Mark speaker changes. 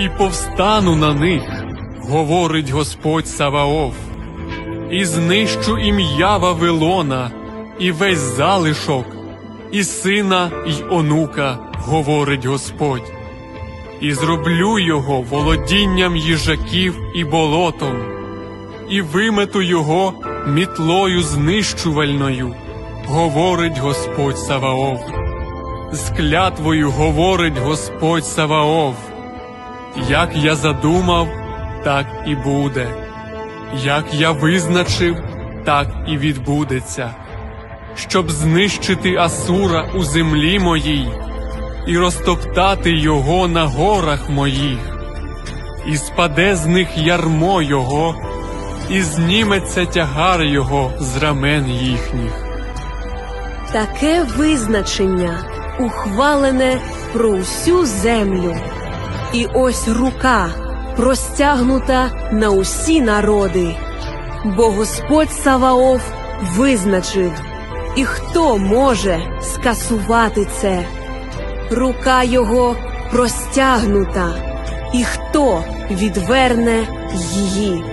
Speaker 1: і повстану на них, говорить Господь Саваоф, і знищу ім'я Вавилона, і весь залишок, і сина, й онука, говорить Господь, і зроблю його володінням їжаків і болотом, і вимету його мітлою знищувальною, говорить Господь Саваоф. З клятвою говорить Господь Саваоф. Як я задумав, так і буде. Як я визначив, так і відбудеться. Щоб знищити Асура у землі моїй і розтоптати його на горах моїх, і спаде з них ярмо його, і зніметься тягар його з рамен їхніх.
Speaker 2: Таке визначення ухвалене про усю землю. І ось рука простягнута на усі народи. Бо Господь Саваоф визначив, і хто може скасувати це? Рука його простягнута, і хто відверне її?